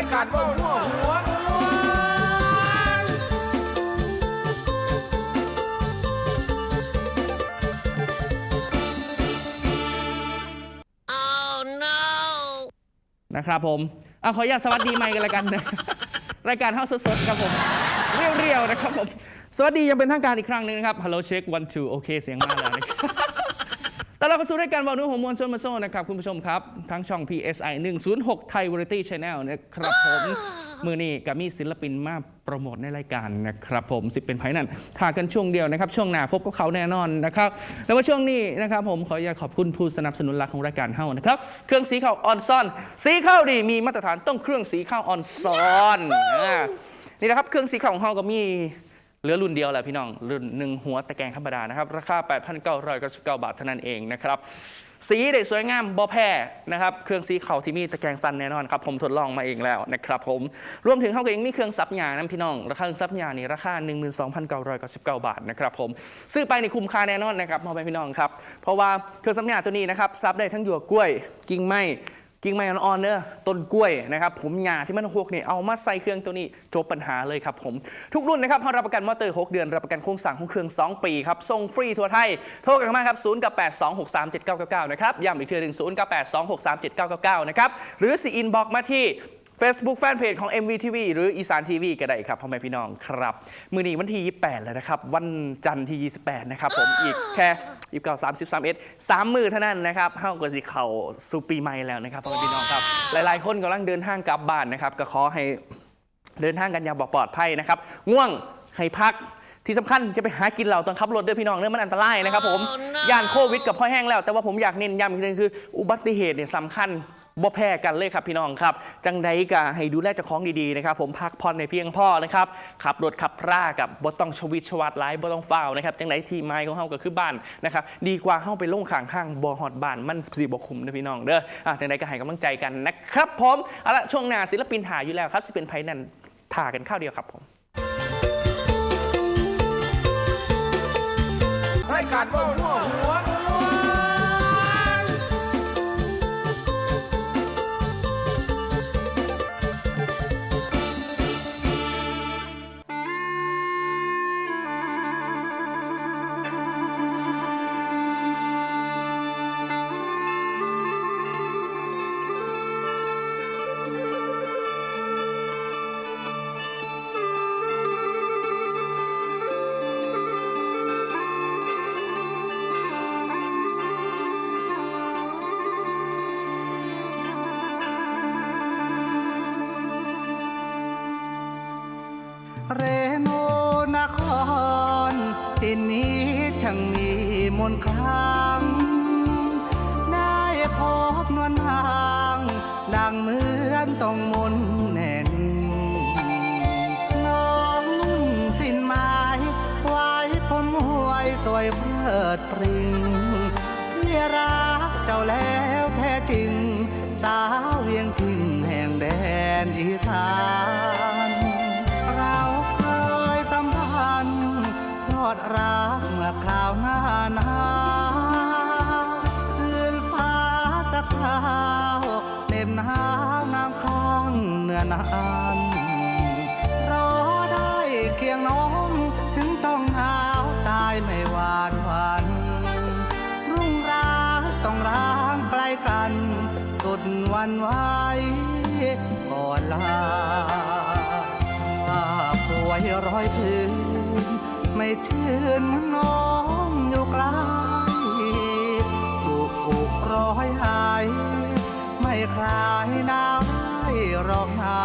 ายการเบ้าหัวหัวนะครับผมเอาขออนุญาตสวัสดีใหม่กันละกันนะรายการเฮาสดๆครับผม เรียวๆนะครับผม สวัสดียังเป็นทางการอีกครั้งหนึ่งนะครับ Hello check one two โอเค เสียงมาแล้วนะครับ ตอนเราเข้าสู่รายการวอลนุ่ของมวลชนมาโซ่นะครับ คุณผู้ชมครับ ทั้งช่อง PSI 106 Thai Variety Channel นะครับผม มือนี้กับมีศิลปินมาโปรโมทในรายการนะครับผมสิเป็นไพ่นั่นถ่ากันช่วงเดียวนะครับ ช่วงหน้าพบกับเขาแน่นอนนะครับแล้วว่าช่วงนี้นะครับผมขออยากขอบคุณผู้สนับสนุนหลักของรายการเฮานะครับ เครื่องสีข้าวออนซอน สีข้าวดีมีมาตรฐานต้องเครื่องสีข้าวออนซอนนี่นะครับเครื่องสีข้าวของเฮาก็มี เหลือรุ่นเดียวแหละพี่น้อง รุ่นหนึ่งหัวตะแกรงธรรมดานะครับ ราคา 8,999 บาทเท่านั้นเองนะครับ สีได้สวยงามบอแพ้นะครับ เครื่องสีเขาที่มีตะแกรงสั้นแน่นอนครับ ผมทดลองมาเองแล้วนะครับผม รวมถึงเขาก็ยังมีเครื่องซับยานะพี่น้อง ราคาเครื่องซับยานี่ราคา 12,999 บาทนะครับผม ซื้อไปในคุ้มค่าแน่นอนนะครับพ่อแม่พี่น้องครับ เพราะว่าเครื่องซับยาตัวนี้นะครับซับได้ทั้งหยวกกล้วย กิ่งไม้ กิ่งไม้อ่อนๆเนอะต้นกล้วยนะครับผมหญ้าที่มันหกเนี่ยเอามาใส่เครื่องตัวนี้จบปัญหาเลยครับผม ทุกรุ่นนะครับเรารับประกันมอเตอร์ 6 เดือน รับประกันโครงสร้างของเครื่อง 2 ปีครับส่งฟรีทั่วไทย โทรกันมาครับ0กับ8 2 6 3 7 9 9 9นะครับย้ำอีกทีหนึ่ง0กับ8 2 6 3 7 9 9 9นะครับหรือสีอินบอกมาที่ Facebook Fanpage ของ MVTV หรืออีสานทีวีก็ได้ครับพ่อแม่พี่น้องครับ มือนี้วันที่ 28 แล้วนะครับ วันจันทร์ที่ 28 นะครับผมอีกแค่ยี่สิบเก้าสามสิบสามเอ็ดสามมือเท่านั้นนะครับเฮาก็สิเข้าสู่ปีใหม่แล้วนะครับพ่อแม่พี่น้องครับ หลายๆ คนกำลังเดินทางกลับบ้านนะครับ ก็ขอให้เดินทางกันอย่างปลอดภัยนะครับง่วงให้พักที่สำคัญจะไปหากินเหล่าตอนขับรถเด้อพี่น้องเนื่อมันอันตรายนะครับผมย่านโควิดกับพ่อแห้งแล้ว แต่ว่าผมอยากเน้นย้ำอีกทีนึงคือ อุบัติเหตุเนี่ยสำคัญ บ่แพ้กันเลยครับพี่น้องครับ จังใดก็ให้ดูแลเจ้าของดีๆนะครับ ผมพักผ่อนในเพียงพ่อนะครับขับรถขับร่ากับบ่ต้องชวิตชวัดไลฟ์บ่ต้องฟ้าวนะครับจังใดที่ไม้ของเฮาก็คือบ้านนะครับดีกว่าเฮาไปลงข้างทางบ่ฮอดบ้านมันสิบ่คุ้มนะพี่น้องเด้ออะจังใดก็ให้กำลังใจกันนะครับผมเอาละช่วงหน้าศิลปินถ่ายอยู่แล้วครับสิเป็นไผนั่นถ่ากันข้าวเดียวครับผมรายการบ้าหัวหัว มนครั้ง ได้พบนวลนาง ดังเหมือนต้องมนาวเต็มหนาวน้ำข้างเนื้อนานรอได้เคียงน้องถึงต้องหาวตายไม่หวาดหวัน รุ่งรางต้องร้างใกล้กัน สุดวันไหวก่อนลาว่าป่วยร้อยพื้นไม่ชื่นเหมือนน้องอยู่กลถู ไม่คลายหนาวได้รอกนา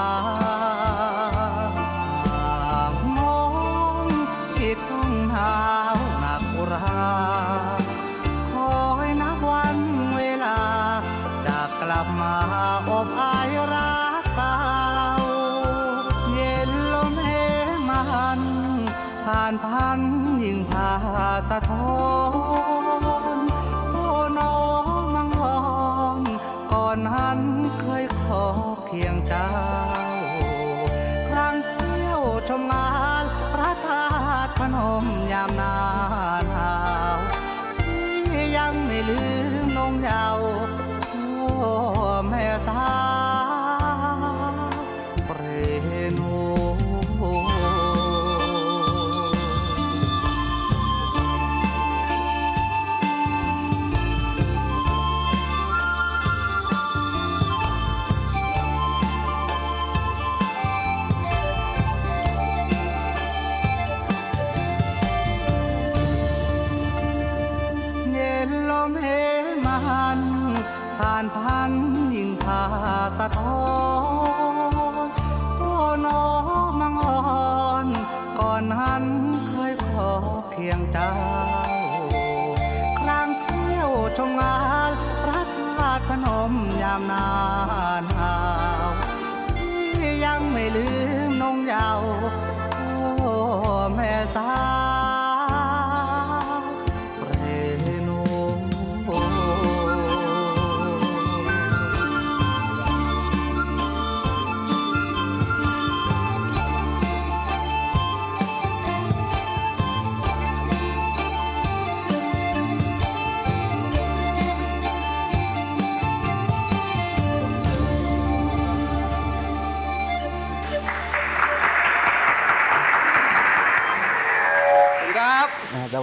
น้องที่ต้องหนาวหนักราคอยนับวันเวลา จะกลับมาอบอายรักเก่าเย็นลมเหมันผ่านพันยิ่งพาสะท้อน จ้า ครั้งเที่ยวชมงานพระธาตุพนมยามนา นั้นเคยขอเพียงเจ้า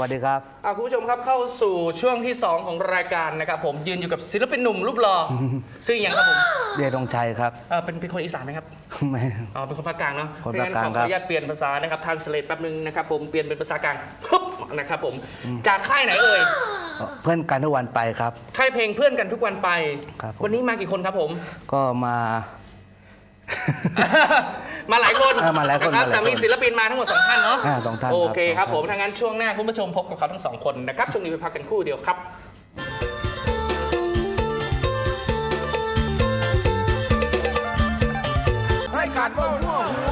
วัสดีครับ อะคุณผู้ชมครับเข้าสู่ช่วงที่ 2 ของรายการนะครับผมยืนอยู่กับศิลปินหนุ่มรูปหล่อซึ่งอย่างครับผมเดียตรงชัยครับเอ่อเป็นเป็นคนอีสานไหมครับ ไม่ อ๋อเป็นคนภาคกลางเนาะคนภาคกลางเพะฉะนั้นขอครัอบนุญาตเปลี่ยนภาษานะครับทันสเลตแป๊บนึงนะครับผมเปลี่ยนเป็นภาษากลางปุ๊บนะครับผมจากค่ายไหนเอ่ยเพื่อนกันทุกวันไปครับ ค่ายเพลงเพื่อนกันทุกวันไป ครับผม วันนี้มากี่คนครับผม ก็มา มาหลายคนเออมาหลายคนะรับมาหลายคนแต่มีศิลปินมาทั้งหมดสองท่านเนาะอ่าสองท่านโอเคคครัรับบผมถ้างั้นช่วงหน้าคุณผู้ชมพบกับเขาทั้งสองคนนะครับช่วงนี้ไปพักกันครู่เดียวครับ รายการบ่หัวหัว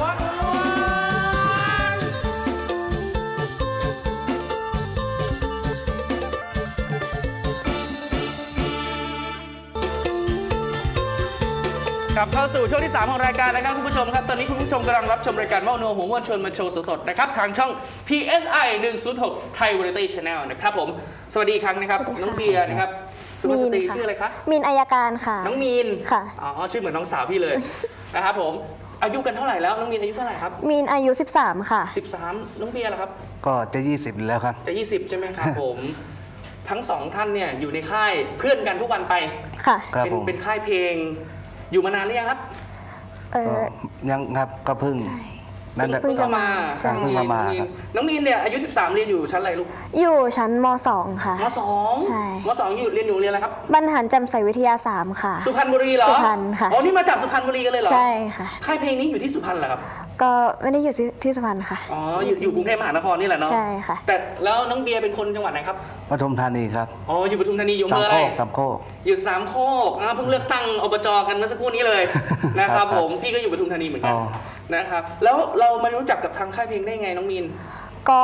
กลับเข้าสู่ช่วงที่ 3 ของรายการนะครับคุณผู้ชมครับ ตอนนี้คุณผู้ชมกำลังรับชมรายการเมาโนหัวม้วนชวนมาโชว์สดๆนะครับ ทางช่อง PSI 106 Thai Variety Channel นะครับผม สวัสดีอีกครั้งนะครับ น้องเบียร์นะครับ สุภาพสตรีมีนค่ะ ชื่ออะไรคะมินอายการค่ะ น้องมีนค่ะ อ๋อชื่อเหมือนน้องสาวพี่เลย นะครับผม อายุกันเท่าไหร่แล้ว น้องมีนอายุเท่าไหร่ครับมินอายุ 13 ค่ะ13 น้องเบียร์ล่ะครับ ก็จะ 20 แล้วครับ จะ 20 ใช่ไหมครับผม ทั้งสองท่านเนี่ยอยู่ในค่ายเพื่อนกันทุกวันไป ค่ะ ครับเป็นผม เป็นค่ายเพลง อยู่มานานหรือยังครับ เอก็อ ยังครับก็เพิ่งนั่นแหละ เพิ่งจะมา ใช่ เพิ่งมามาน้องมีนครับ น้องมีนเนี่ยอายุ 13 เรียนอยู่ชั้นอะไรลูกอยู่ชั้นม 2 ค่ะ มสองใช่ มสองอยู่เรียนอยู่โรงเรียนอะไรครับ บรรหารจำใสวิทยา 3 ค่ะ สุพรรณบุรีเหรอสุพรรณค่ะ อ๋อนี่มาจากสุพรรณบุรีกันเลยเหรอใช่ค่ะ ค่ายเพลงนี้อยู่ที่สุพรรณเหรอครับ ก็ไม่ได้อยู่ที่ที่สุพรรณค่ะ อ๋ออยู่อยู่กรุงเทพมหานครนี่แหละเนาะใช่ค่ะ แต่แล้วน้องเบียร์เป็นคนจังหวัดไหนครับปทุมธานีครับอ๋ออยู่ปทุมธานีอยู่สาเมืมองอะโคไรกสามโคก อยู่สามโคกอ่าเพิ่งเลือกตั้งอบจกันเมื่อสักครู่นี้เลย นะครับผมพี่ก็อยู่ปทุมธานีเหมือนกันอ๋อ นะครับแล้วเรามารู้จักกับทางค่ายเพลงได้ไงน้องมีน ก็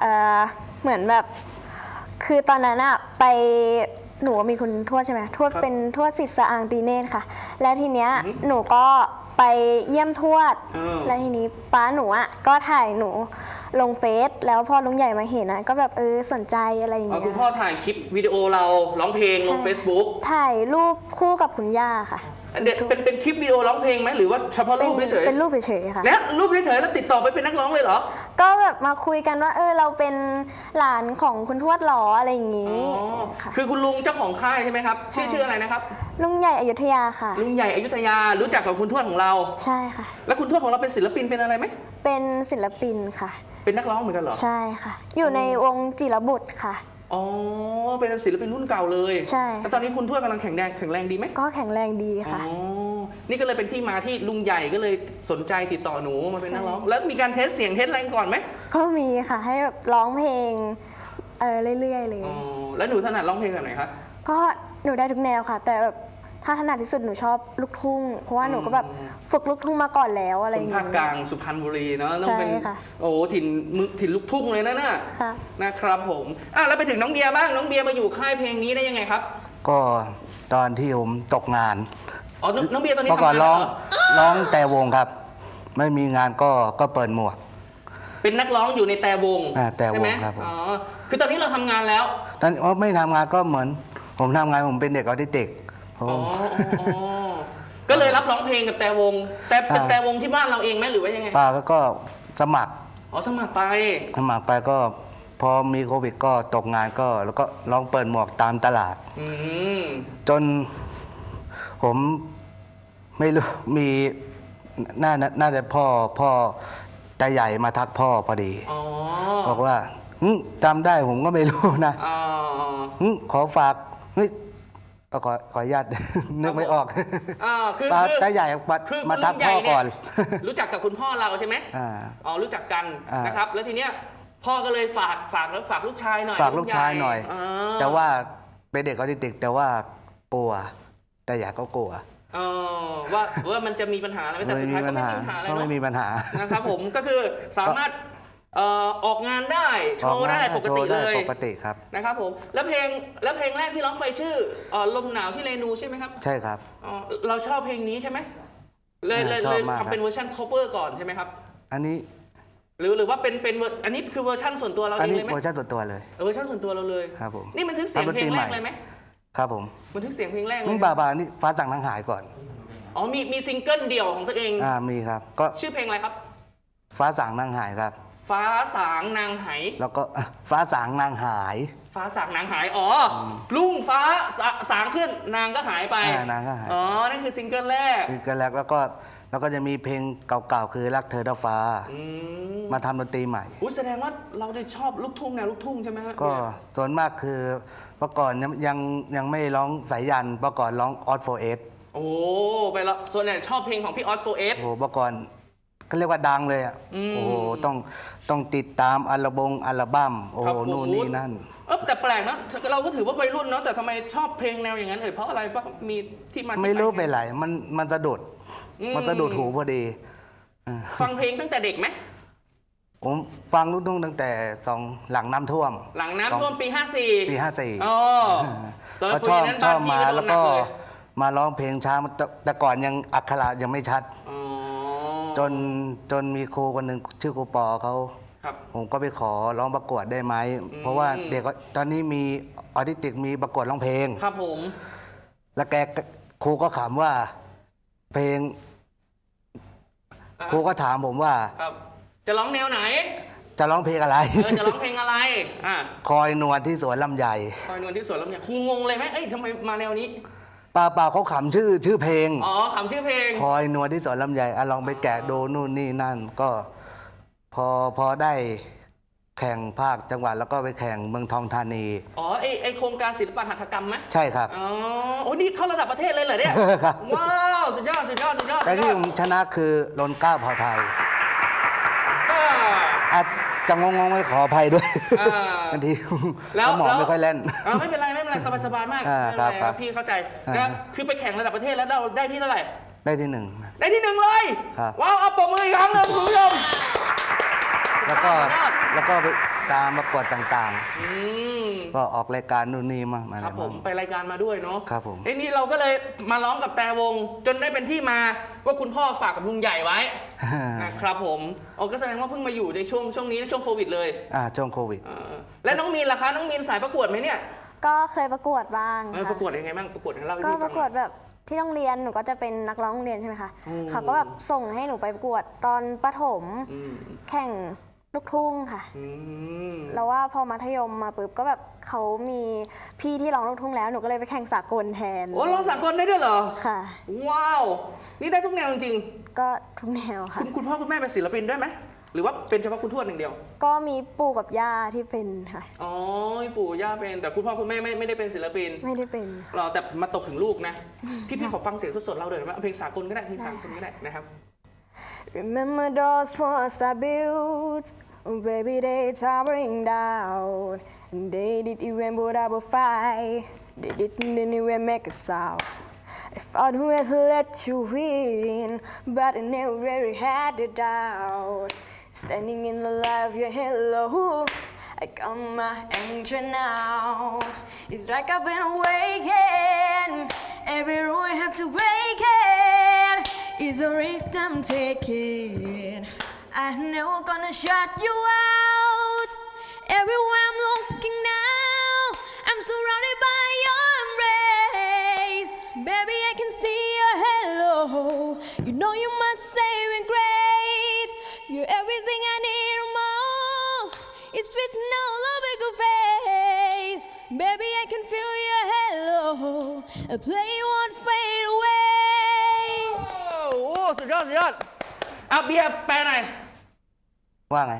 เออเหมือนแบบ คือตอนนั้นอะไปหนูมีคุณทวดใช่ไหมทวดครับเป็นทวดสิทธิ์สะอางตีเนตรค่ะ แล้วทีเนี้ยหนูก็ ไปเยี่ยมทวด เออ แล้วทีนี้ป้าหนูอะก็ถ่ายหนูลงเฟซแล้วพอลุงใหญ่มาเห็นอะก็แบบเออสนใจอะไรอย่างอ๋อเงี้คุณยพ่อถ่ายคลิปวิดีโอเราร้องเพลงลง Facebook ถ่ายรูปคู่กับคุณย่าค่ะ เด็ดเป็นเป็นคลิปวิดีโอร้องเพลงไหมหรือว่าเฉพาะรูปเฉยเป็นรูปเฉยๆค่ะๆเนี่ยรูปเฉยๆแล้วติดต่อไปเป็นนักร้องเลยเหรอ ก็แบบมาคุยกันว่า เออเราเป็นหลานของคุณทวดหรออะไรอย่างอ๋งี้อค่ะคือคุณลุงเจ้าของค่ายใช่ไหมครับ ชื่อชื่ออะไรนะครับ ลุงใหญ่อยุธยาค่ะ ลุงใหญ่อยุธยารู้จักกับคุณทวดของเรา ใช่ค่ะ แล้วคุณทวดของเราเป็นศิลปินเป็นอะไรไหม เป็นศิลปินค่ะ เป็นนักร้องเหมือนกันเหรอ ใช่ค่ะ อยู่ในวงจิรบุตรค่ะ อ๋อ เป็นศิลปินรุ่นเก่าเลยใช่ แล้วตอนนี้คุณทวดกำลังแข็งแรงแข็งแรงดีไหมก็แข็งแรงดีอ๋อค่ะนี่ก็เลยเป็นที่มาที่ลุงใหญ่ก็เลยสนใจติดต่อหนูมาเป็นนักร้องใช่แล้วมีการเทสเสียงเทสอะไรก่อนไหมก็มีค่ะให้แบบร้องเพลงเออเรื่อยๆเลย อ๋อ แล้วหนูถนัดร้องเพลงแบบไหนคะ ก็หนูได้ทุกแนวค่ะ แต่แบบ ถ้าถนัดที่สุดหนูชอบลูกทุ่ง เพราะว่าหนูก็แบบฝึกลูกทุ่งมาก่อนแล้วอะไรคอนย่างภาคเงี้กลาย งสุพรรณบุรีเนาะต้องเป็นใช่ค่ะโอ้โหถิ่นมึถิ่นลูกทุ่งเลยนะน่ะค่ะ นะครับผมอะแล้วไปถึงน้องเบียร์บ้างน้องเบียร์มาอยู่ค่ายเพลงนี้ได้ยังไงครับก็ตอนที่ผมตกงานอ๋อน้องน้องเบียร์ตอนนี้เมื่อทำก่อนงานร้องเหรอร้องแต่วงครับ ไม่มีงานก็ก็เปิดหมวก เป็นนักร้องอยู่ในแต่วงอ่าแต่วงใช่ไหมครับผม อ๋อคือตอนนี้เราทำงานแล้ว ตอนว่าไม่ทำงานก็เหมือน ผมทำงานผมเป็นเด็กออทิสติกผ อ๋อมอ๋ออ๋อก็เลยรับร้องเพลงกับแต่วง แต่เป็นอ่าแต่วงที่บ้านเราเองไหมหรือว่ายังไงป้าก็ก็สมัครอ๋อสมัครไป สมัครไปก็พอมีโควิดก็ตกงานก็ แล้วก็ร้องเปิดหมวกตามตลาด อืมจน ผมไม่รู้มีน่าน่าจะพ่อพ่อตาใหญ่มาทักพ่อพอดี อ๋อบอกว่าหึจำได้ผมก็ไม่รู้นะอ๋อ หึขอฝากเฮ้ย ก็ขอขออนุญาต นึกไม่ออกอ่าคือตาคือตาใหญ่มาคือมาคุณทัลุกงใหพ่ญ่อเนี่ก่อยนรู้จักกับคุณพ่อเราใช่ไหมอ่า อ๋อรู้จักกันอ่าน นะครับ แล้วทีเนี้ยพ่อก็เลยฝากฝากแล้วฝากลูกชายหน่อยฝากลูกชายหน่อยาแต่ว่าเป็นเด็กออทิสติกแต่ว่ากลัวตาใหญ่ก็กลัวเออว่าว่ามันจะมีปัญหาอะไรไหมแต่สุดท้ายก็ไม่มีปัญหาอะไรก็ไม่มีเนาะปัญหา นะครับผมก็คือสามารถ เอ่อออกงานได้โชว์ได้ปกติโชว์เลได้ยปกติครับนะครับผมแล้วเพลงแล้วเพลงแรกที่ร้องไปชื่อเอ่อลมหนาวที่เรนูใช่ไหมครับใช่ครับอ๋อเราชอบเพลงนี้ใช่ไหมเลยเลยชอบเลยมากครับทำเป็นเวอร์ชัน cover ก่อนใช่ไหมครับ อันนี้ หรือหรือว่าเป็นเป็นเวอร์อันนี้คือเวอร์ชันส่วนตัวเราอันเองนี้เลยไหมเวอร์ชันตัวตัวเลยเออเวอร์ชันส่วนตัวเราเลยครับผมนี่มันทึกเสียงเพลงแรกเลยไหมครับผมบันทึกเสียงเพลงแรกเลยมึงบาบานี่ฟ้าสั่งนางหายก่อนอ๋อมีมีซิงเกิลเดี่ยวของตัวเองอ่ามีครับก็ชื่อเพลงอะไรครับ ฟ้าสั่งนางหายครับ ฟ้าสางนางไหแล้วก็อะฟ้าสางนางหาย ฟ้าสางนางหายอ๋ออลุงฟ้าสาสางขึ้นนางก็หายไปอ่านางก็หาย อ๋อนั่นคือซิงเกิลแรกคือกันแล้วแล้วก็แล้วก็จะมีเพลงเก่าๆคือรักเธอเท่าฟ้า อืมมาทำดนตรีใหม่ อุ๊ยแสดงว่าเราได้ชอบลูกทุ่งแนวลูกทุ่งใช่ไหมฮะก็ส่วนมากคือเมื่อก่อนยังยังยังไม่ร้องสายยันเมื่อก่อนร้องออโฟเอสโอ้ไปแล้วส่วนใหญ่ชอบเพลงของพี่ออสโฟเอสโอ้โหเมื่อก่อน ก็เรียกว่าดังเลยอะอืมโอ้โหต้องต้องติดตามอัลบงอัลบั้มโอ้ครัโหบผมนู่นนี่นั่น เออแต่แปลกนะเราก็ถือว่าวัยรุ่นเนาะแต่ทำไมชอบเพลงแนวอย่างนั้นเอ่ยเพราะอะไรเพราะมีที่มาที่ไม่รู้ไปงไหนมันมันสะดุดอืมมันสะดุดหูพอดี ฟังเพลงตั้งแต่เด็กไหมผมฟังลูกทุ่งตั้งแต่สองหลังน้ำท่วม หลังน้ำท่วมปี 54ปีห้าสี่อ๋อตอนก็ปีชอบนั้นชบ้าอนบพี่มาก็โดแล้วนหนัก็กเลยมาร้องเพลงช้าแต่แต่ก่อนยังอักขระยังไม่ชัด อ๋อ จนจนมีครูคนหนึ่งชื่อครูปอเขาครับ ผมก็ไปขอร้องประกวดได้ไหม เพราะว่าเด็กก็ตอนนี้มีออทิสติกมีประกวดร้องเพลง ครับผม แล้วแกก็ครูก็ถามว่า เพลงอะครูก็ถามผมว่า ครับ จะร้องแนวไหน จะร้องเพลงอะไรเออจะร้องเพลงอะไรอะคอยนวลที่สวนลำไยคอยนวลที่สวนลำไยครูงงเลยไหมเอ้ยทำไมมาแนวนี้ ป้าป้าเขาขำชื่อชื่อเพลงอ๋อคำชื่อเพลงคอยนวลที่สวนลำไยอะลองไปแกะดูนู่นนี่นั่นก็ พอพอได้แข่งภาคจังหวัดแล้วก็ไปแข่งเมืองทองธานี อ๋อไอไอโครงการศิลปะหัตถกรรมไหมใช่ครับ อ๋อโอ้นี่เข้าระดับประเทศเลยเหรอเนี่ย ครับ ว้าว สุดยอด สุดยอด สุดยอดแต่ที่สุดผยอมดชนะคือลนเกล้าเผ่าไทยอ่า อาจจะงงๆไม่ขออภัยด้วยอ่าบางทีแล้วสมองแล้ว ไม่ค่อยเล่น อ่าไม่เป็นไรไม่ เป็นไรสบายสบายๆมากอ่าไม่เป็นไรครับพี่เข้าใจอ่า นะคือไปแข่งระดับประเทศแล้วเราได้ที่เท่าไหร่ ได้ที่หนึ่ง ได้ที่หนึ่งเลยครับ ว้าวเอาปมมืออีกครั้งหนึ่งคุณผู้ชมแล้วก็สุดยอดแล้วก็ไปตามประกวดต่างอืมๆ ก็ออกรายการนู่นนี่มั่งอะไรครับผมมั่งไปรายการมาด้วยเนาะครับผม ไอ้นี่เราก็เลยมาร้องกับแต่วง จนได้เป็นที่มาว่าคุณพ่อฝากกับลุงใหญ่ไว้นะครับผมโอ้ก็แสดงว่าเพิ่งมาอยู่ในช่วงช่วงนี้ช่วงโควิดเลยอ่าช่วงโควิด เออและน้องมีนล่ะคะน้องมีนสายประกวดไหมเนี่ย ก็เคยประกวดบ้างเออค่ะประกวดยังไงบ้างประกวดให้เล่าให้ก็พี่ปฟังระหกวน่อดย แบบที่โรงเรียนหนูก็จะเป็นนักร้องโรงเรียนใช่ไหมคะอืม เขาก็แบบส่งให้หนูไปประกวดตอนประถมอืมแข่งลูกทุ่งค่ะ อืมแล้วว่าพอมัธยมมาปุ๊บก็แบบเขามีพี่ที่ร้องลูกทุ่งแล้วหนูก็เลยไปแข่งสากลแทนโอ้ร้องสากลได้ด้วยเหรอ ค่ะ ว้าว นี่ได้ทุกแนวจริงก็ทุกแนวๆค่ะ คุณคุณพ่อคุณแม่เป็นศิลปินด้วยไหม หรือว่าเป็นเฉพาะคุณทวดอย่างเดียว ก็มีปู่กับย่าที่เป็นค่ะ อ๋อปู่ย่าเป็นแต่คุณพ่อคุณแม่ไม่ไม่ได้เป็นศิลปินไม่ได้เป็นค่ะ เราแต่มาตกถึงลูกนะ พี่พี่ขอฟังเสียงสดๆเราเลยได้ไหมเอาเพลงสากลก็ได้เพลงสากลก็ได้นะครับ Remember those walls I built? Oh, baby, they towering down. And they didn't even put up a fight. They didn't even make a sound. I thought we had let you win, but I never really had it out. Standing in the light of your halo, I got my angel now. It's like I've been awakened. Every rule I have to break it is a risk I'm taking. I'm never gonna shut you out. Everywhere I'm looking now, I'm surrounded by A play won't fade away. โอ้โหสุดยอด สุดยอดเอาเบียร์แปลหน่อย ว่าไง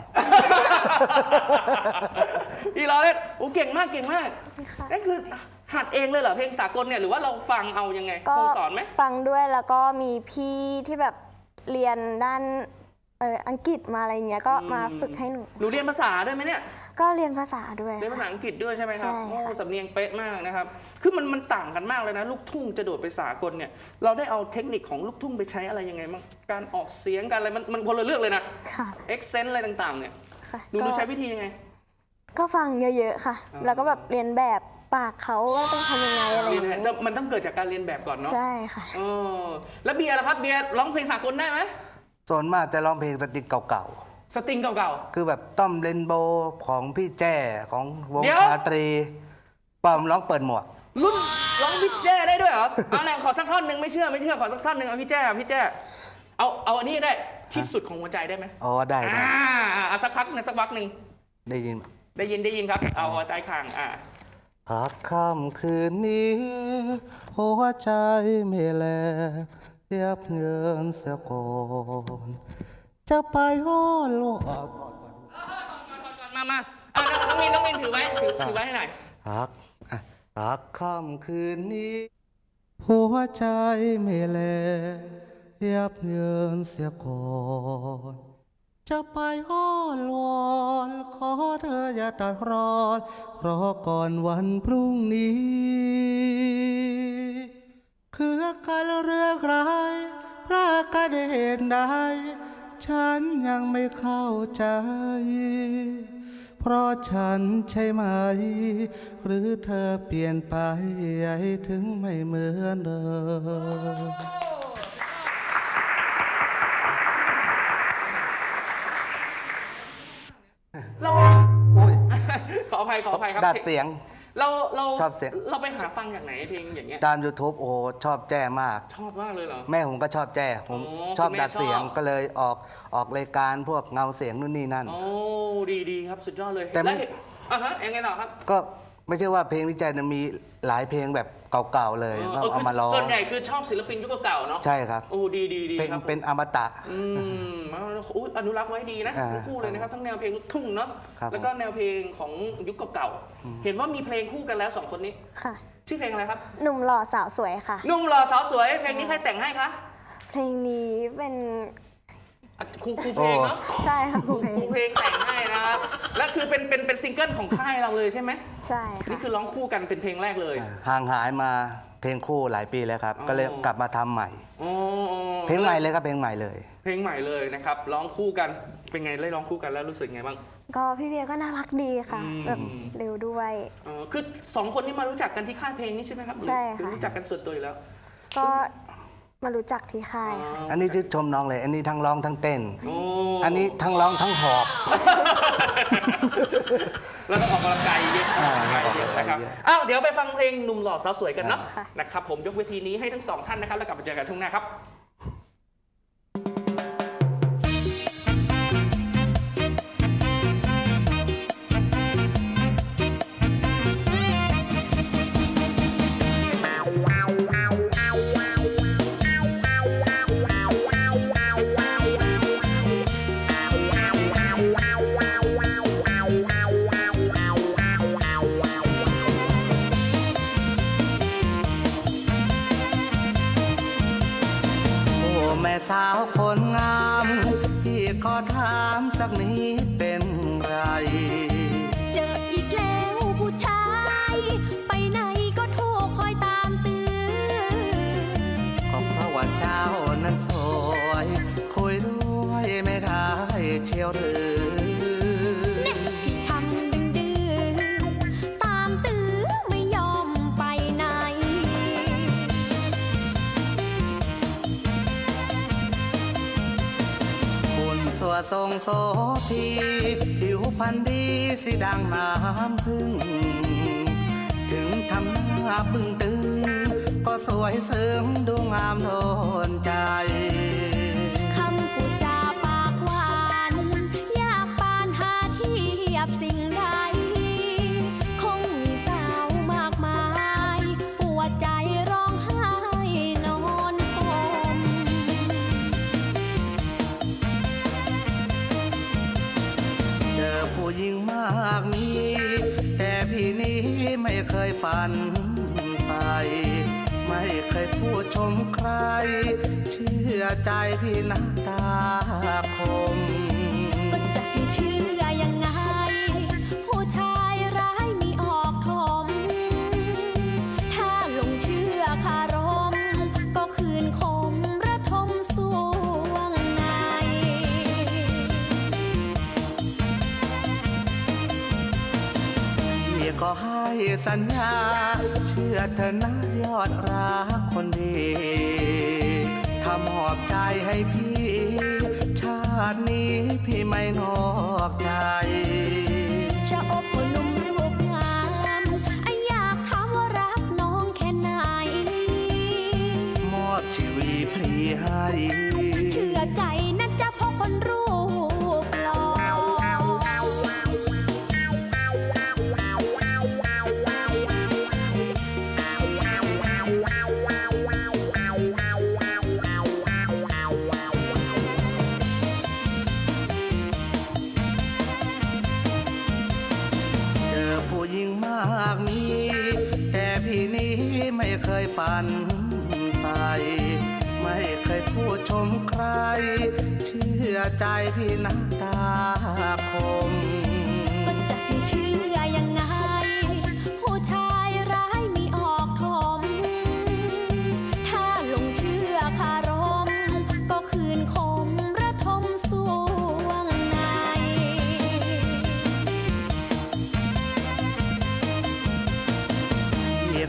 พี่ล้อเล่นโอ้เก่งมากเก่งมากค่ะ นั่นคือหัดเองเลยเหรอเพลงสากลเนี่ยหรือว่าเราฟังเอายังไงคก็รูสอนไหมฟังด้วยแล้วก็มีพี่ที่แบบเรียนด้านเอออังกฤษมาอะไรเงี้ยก็มาฝึกให้หนู หนูเรียนภาษาด้วยไหมเนี่ย ก็เรียนภาษาด้วย เรียนภาษาค่ะอังกฤษด้วยใช่ไหมครับใช่โอ้ค่ะสำเนียงเป๊ะมากนะครับ คือมันมันต่างกันมากเลยนะ ลูกทุ่งจะโดดไปสากลเนี่ย เราได้เอาเทคนิคของลูกทุ่งไปใช้อะไรยังไงบ้าง การออกเสียงการอะไรมันมันคนละเรื่องเลยนะ ค่ะเอ็กเซนต์อะไรต่างๆ เนี่ย ค่ะหนูหนูก็ใช้วิธียังไง ก็ฟังเยอะๆค่ะ อ๋อ แล้วก็แบบเรียนแบบปากเขาว่าต้องทำยังไงอะไรอเรียนย่างแต่เงี้ยมันต้องเกิดจากการเรียนแบบก่อนเนาะใช่ค่ะ เออแล้วเบียร์ล่ะครับ เบียร์ร้องเพลงสากลได้ไหม ส่วนมากจะร้องเพลงสตริงเก่า สตริงเก่าๆคือแบบต้อมเรนโบว์ของพี่แจ้ของวงเดี๋ยว ชาตรีป้อมร้องเปิดหมวก ๆ รุ่นร้องพี่แจ้ได้ด้วยเหรอ เอาไหนขอสักท่อนหนึ่งไม่เชื่อไม่เชื่อขอสักท่อนหนึ่งเอาพี่แจ้เอาพี่แจ้เอาเอาอันนี้ได้ที่สุดของหัวใจได้ไหมอ๋อได้ได้อ่าเอาสักพักหนึงสักพักหนึ่งได้ยิน ได้ยินได้ยินครับ เอาเอาใจคางอ่า หากค่ำคืนนี้ หัวใจไม่แลเทียบเงินเสียก่อน จะไปอ้อนลวงก่อนมามาอ่าน้องมินน้องมินถือไว้ถือถือไว้ให้หน่อยหากอะหากค่ำคืนนี้ หัวใจไม่แลเทียบเงินเสียก่อนจะไปอ้อนวอนขอเธออย่าตัดรอนรอก่อนวันพรุ่งนี้คือการเรื่องไรายพระกระเด็นใด ฉันยังไม่เข้าใจ เพราะฉันใช่ไหม หรือเธอเปลี่ยนไปให้ถึงไม่เหมือนเดิมเราอุ้ยขออภัยขออภัยครับดัดเสียง เราเราชอบเสียง เราไปหาฟังจากไหนเพลงอย่างเงี้ยตาม YouTube โอ้ชอบแจ้มาก ชอบมากเลยเหรอ แม่ผมก็ชอบแจ้ผมอ๋อชอบคุณแม่ดัดเสียงชอบ ก็เลยออกออกรายการพวกเงาเสียงนู่นนี่นั่น โอ้ดีดีครับสุดยอดเลยแต่ไม่ ล้วเห็นอะฮะยังไงต่อครับ ก็ไม่ใช่ว่าเพลงวิจัยนะมีหลายเพลงแบบ เก่าๆเลยเออก็เออเอาคือมาร้องส่วนใหญ่คือชอบศิลปินยุคเก่าๆเนาะใช่ครับโอ้ดีดีดีเป็นครับเป็นอมตะอืมเอาอุ๊ยอนุรักษ์ไว้ดีนะอ่าทั้งคู่เลยนะครับทั้งแนวเพลงลูกทุ่งเนาะครับแล้วก็แนวเพลงของยุคเก่าๆเห็นว่ามีเพลงคู่กันแล้วสองคนนี้ค่ะชื่อเพลงอะไรครับหนุ่มหล่อสาวสวยค่ะหนุ่มหล่อสาวสวยเพลงนี้ใครแต่งให้คะเพลงนี้เป็นอะ ครูครูเพลงเนาะใช่ค่ะครูเพลครูงเพลงแต่งให้นะครับและคือเป็นเป็นเป็นซิงเกิลของค่ายเราเลยใช่ไหมใช่นี่ค่ะคือร้องคู่กันเป็นเพลงแรกเลย ห่างหายมาเพลงคู่หลายปีแล้วครับอ๋อก็เลยกลับมาทำใหม่โอ้โอ้เพลงใหม่เลยครับเพลงใหม่เลย เพลงใหม่เลยนะครับร้องคู่กันเป็นไงได้ร้องคู่กันแล้วรู้สึกไงบ้าง ก็พี่เบียร์ก็น่ารักดีค่ะอืม แบบเร็วด้วย เออคือสองคนนี้มารู้จักกันที่ค่ายเพลงนี้ใช่ไหมครับหรือใช่หรือค่ะรู้จักกันส่วนตัวอยู่แล้ว ก็ มารู้จักที่ค่ายค่ะ อันนี้ชื่นชมน้องเลย อันนี้ทั้งร้องทั้งเต้นโอ้อันนี้ทั้งร้องทั้งหอบ แล้วต้องออกกำลังกายเยอะอ่าออกกำลังกายเยอะนะครับออกกำลังกายเยอะ อ้าวเดี๋ยวไปฟังเพลงหนุ่มหล่อสาวสวยกันเนาะค่ะ นะครับผมยกเวทีนี้ให้ทั้งสองท่านนะครับแล้วกลับมาเจอกันทุ่งหน้าครับ ทีผิวพันดีสิดังน้ำพึ่ง ถึงทำหน้าบึ้งตึง ก็สวยเสริมดูงามโน ฝันไปไม่เคยพูดชมใคร เชื่อใจพี่นักตาคม สัญญา เชื่อเธอนะยอดรักคนดีทำหอบใจให้พี่ ชาตินี้พี่ไม่นอกใจ จะอบอุ่น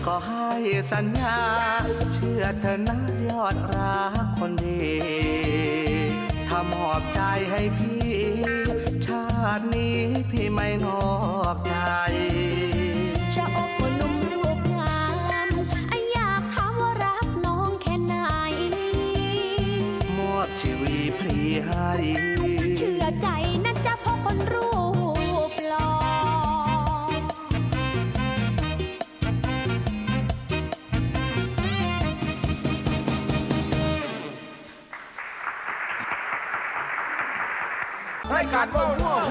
ก็ให้สัญญา เชื่อเธอนะยอดรักคนดีถ้ามอบใจให้พี่ ชาตินี้พี่ไม่นอกใจ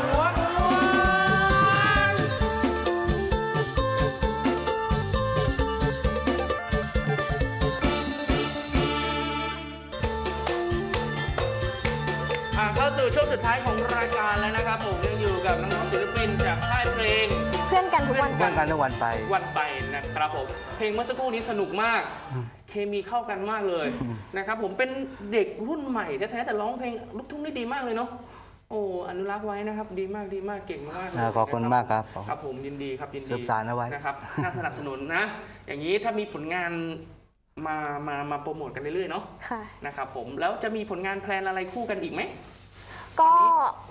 หัวหัวมวนอ่าเข้าสู่ช่วงสุดท้ายของรายการแล้วนะครับผมยังอยู่กับน้องๆศิลปินจากค่ายเพลง เพื่อนกันทุกวัน เพื่อนกันทุกวันไป วันไปนะครับผม เพลงเมื่อสักครู่นี้สนุกมาก เคมีเข้ากันมากเลยนะครับผมเป็นเด็กรุ่นใหม่แท้ๆแต่ร้องเพลงลูกทุ่งได้ดีมากเลยเนาะ โอ้อนุรักษ์ไว้นะครับ ดีมากดีมากเก่งมากเลยอ่าขอบคุณมากครับครับผมยินดีครับยินดีสืบสานเอาไว้ นะครับน่าสนับสนุนนะ อย่างนี้ถ้ามีผลงานมามามาโปรโมทกันเรื่อยๆเนาะค่ะ นะครับผมแล้วจะมีผลงานแพลนอะไรคู่กันอีกไหม ก็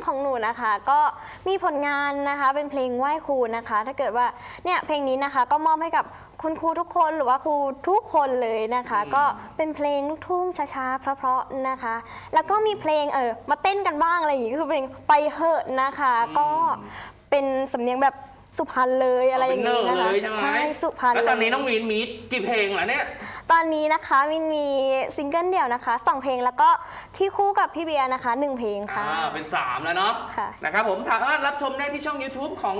ของหนูนะคะก็มีผลงานนะคะเป็นเพลงไหว้ครูนะคะ ถ้าเกิดว่าเนี่ยเพลงนี้นะคะก็มอบให้กับคุณครูทุกคนหรือว่าครูทุกคนเลยนะคะ ก็เป็นเพลงลูกทุ่งช้าๆเพราะๆนะคะ แล้วก็มีเพลงเออมาเต้นกันบ้างอะไรอย่างงี้ก็คือเพลงไปเหอะนะคะ ก็เป็นสำเนียงแบบ สุพรรณเลยอะไรอย่างนี้งี้นะคะเลยใช่ไหมใช่สุพรรณแล้วตอนนี้เลยน้องมีนมีกี่เพลงเหรอเนี่ย ตอนนี้นะคะมินมีซิงเกิลเดี่ยวนะคะสองเพลงแล้วก็ที่คู่กับพี่เบียร์นะคะหนึ่งเพลงค่ะ อ่าเป็น 3 แล้วเนาะค่ะ นะครับผมสามารถรับชมได้ที่ช่อง YouTube ของ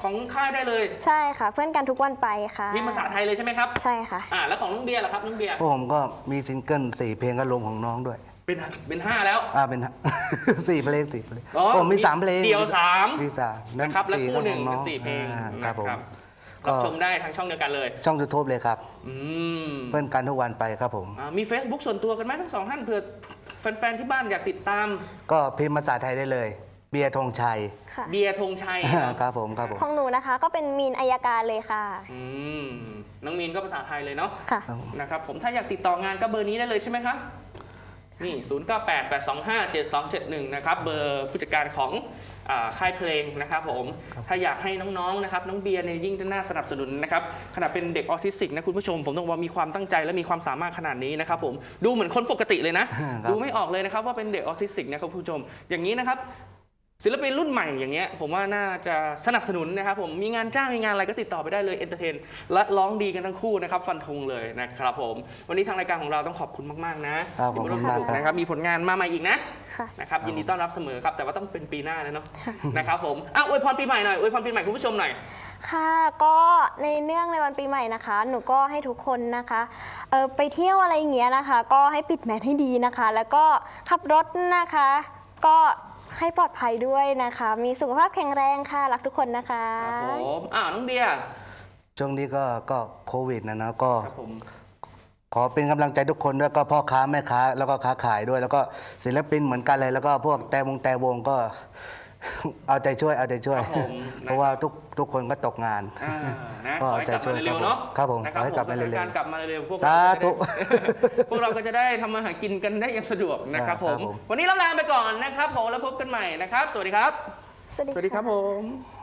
ของค่ายได้เลยใช่ค่ะ เพื่อนกันทุกวันไปค่ะพิมพ์ภาษาไทยเลยใช่ไหมครับ ใช่ค่ะ อ่าแล้วของน้องเบียร์ล่ะครับน้องเบียร์พวกผมก็มีซิงเกิลสี่เพลงก็รวมของน้องด้วย เป็นเป็นห้าแล้ว อ่าเป็น สี่เพลงสี่เพลงอ๋อผมมีสามเพลงเดี่ยวสาม มีสามนั่นนะครับและสี่คู่หนึ่งก็เป็ขอนสี่เพลงอ่านะครับผมรับก็ชมได้ทางช่องเดียวกันเลย ช่องยูทูบเลยครับ อืมเพื่อนกันทุกวันไปครับผม อ่ามี Facebook ส่วนตัวกันไหมทั้งสองท่านเผื่อแฟนๆที่บ้านอยากติดตาม ก็พิมพ์ภาษาไทยได้เลย เบียร์ธงชัย ค่ะ เบียร์ธงชัยเนอะครับผมครับผมของหนูนะคะก็เป็นมีนอายการเลยค่ะ อืมน้องมีนก็ภาษาไทยเลยเนาะค่ะ ครับผมนะครับผมถ้าอยากติดต่องานก็เบอร์นี้ได้เลยใช่ไหมครับ นี่ 0 9 8 8 2 5 7 2 7 1 นะครับเบอร์ผู้จัดการของอาค่ายเพลงนะครับผม ถ้าอยากให้น้องๆนะครับน้องเบียร์เนี่ยยิ่งจะน่าสนับสนุนนะครับขณะเป็นเด็กออทิสติกนะคุณผู้ชม ผมต้องบอกว่ามีความตั้งใจและมีความสามารถขนาดนี้นะครับผมดูเหมือนคนปกติเลยนะครับ ดูไม่ออกเลยนะครับว่าเป็นเด็กออทิสติกนะครับคุณผู้ชม อย่างนี้นะครับ ศิลปินรุ่นใหม่อย่างเงี้ยผมว่าน่าจะสนับสนุนนะครับผมมีงานจ้างมีงานอะไรก็ติดต่อไปได้เลยเอนเตอร์เทนและร้องดีกันทั้งคู่นะครับฟันธงเลยนะครับผมวันนี้ทางรายการของเราต้องขอบคุณมากๆนะครับขอบคุณที่ร่วมสนุกมากครับ นะครับมีผลงานมาใหม่อีกนะค่ะ นะครับยินดีต้อนรับเสมอครับแต่ว่าต้องเป็นปีหน้าแล้วเนาะนะครับผมอะอวยพรปีใหม่หน่อยอวยพรปีใหม่คุณผู้ชมหน่อย ค่ะก็ในเนื่องในวันปีใหม่นะคะ หนูก็ให้ทุกคนนะคะเออไปเที่ยวอะไรอย่างเงี้ยนะคะ ก็ให้ปิดแมสให้ดีนะคะ แล้วก็ขับรถนะคะ ก็ ให้ปลอดภัยด้วยนะคะ มีสุขภาพแข็งแรงค่ะ รักทุกคนนะคะ ครับผมอ้าวน้องเบียร์ช่วงนี้ก็ก็โควิดนะนะก็ครับผมขอเป็นกำลังใจทุกคนด้วยก็พ่อค้าแม่ค้าแล้วก็ค้าขายด้วย แล้วก็ศิลปินเหมือนกันเลยแล้วก็พวกแต่วงแต่วงก็ เอาใจช่วยเอาใจช่วย ครับผมเพราะว่าทุกทุกคนก็ตกงาน อ่านะก็ขอให้กลับใจช่มาวยเร็วๆเนาะครับผมนะขอให้กลับมาเร็วๆสถนการณ์กลับมาเร็วๆพวกสาเราธุพวกเราก็จะได้ทำมาหากินกันได้อย่างสะดวกนะครับคผรับมผม วันนี้เราลาไปก่อนนะครับผมแล้วพบกันใหม่นะครับ สวัสดีครับ สวัสดีสวัสดีครับะผม